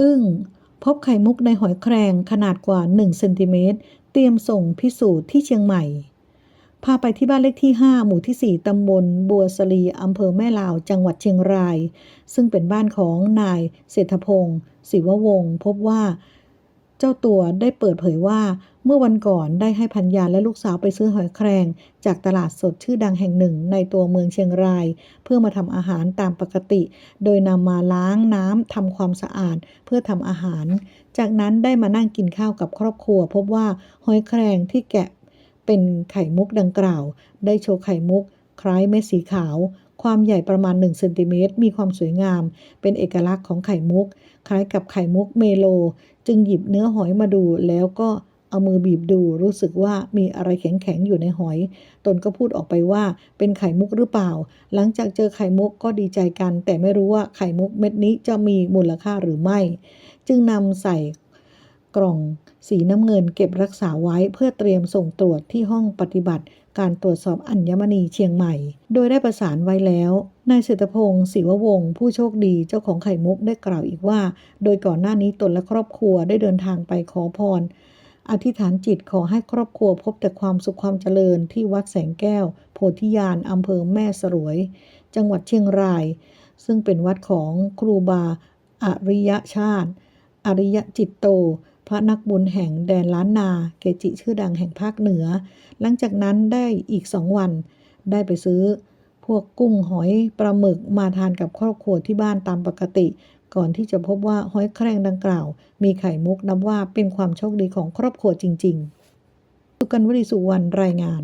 อึ้ง พบไข่มุกในหอยแครงขนาดกว่า 1 เซนติเมตร เตรียมส่งพิสูจน์ที่เชียงใหม่ พาไปที่บ้านเลขที่ 5 หมู่ที่ 4 ตำบล บัวสลีอำเภอแม่ลาว จังหวัดเชียงราย ซึ่งเป็นบ้านของนายเศรษฐพงศ์ศิววงศ์ พบว่า เจ้าตัวได้เปิดเผยว่า เมื่อวันก่อนได้ให้พันยาและลูกสาวไปซื้อหอยแครง จากตลาดสดชื่อดังแห่งหนึ่งในตัวเมืองเชียงราย เพื่อมาทำอาหารตามปกติ โดยนำมาล้างน้ำทำความสะอาดเพื่อทำอาหาร จากนั้นได้มานั่งกินข้าวกับครอบครัว พบว่าหอยแครงที่แกะเป็นไข่มุกดังกล่าว ได้โชว์ไข่มุก คล้ายเม็ดสีขาว ความใหญ่ประมาณ1เซนติเมตรมีความสวยงาม เป็นเอกลักษณ์ของไข่มุก คล้ายกับไข่มุกเมโล จึงหยิบเนื้อหอยมาดูแล้วก็เอามือบีบดูรู้สึกว่ามีอะไรแข็งๆอยู่ในหอย ตนก็พูดออกไปว่าเป็นไข่มุกหรือเปล่า หลังจากเจอไข่มุกก็ดีใจกัน แต่ไม่รู้ว่าไข่มุกเม็ดนี้จะมีมูลค่าหรือไม่ จึงนำใส่ กล่อง สีน้ำเงินเก็บรักษาไว้เพื่อเตรียมส่งตรวจที่ห้องปฏิบัติ การตรวจสอบอัญมณีเชียงใหม่ โดยได้ประสานไว้แล้วนายเศรษฐพงศ์ศิววงศ์ผู้โชคดีเจ้าของไข่มุกได้กล่าวอีกว่า โดยก่อนหน้านี้ตนและครอบครัวได้เดินทางไปขอพร อธิษฐานจิตขอให้ครอบครัวพบแต่ความสุขความเจริญที่วัดแสงแก้ว โพธิญาณอำเภอแม่สรวย จังหวัดเชียงราย ซึ่งเป็นวัดของครูบาอริยชาติ อริยจิตโต พระนักบุญแห่งแดนล้านนา เกจิชื่อดังแห่งภาคเหนือ หลังจากนั้นได้อีกสองวัน ได้ไปซื้อ พวกกุ้งหอยปลาหมึกมาทานกับครอบครัวที่บ้านตามปกติ ก่อนที่จะพบว่าหอยแครงดังกล่าว มีไข่มุกนับว่าเป็นความโชคดีของครอบครัวจริง ๆ สุกันวริสุวรรณรายงาน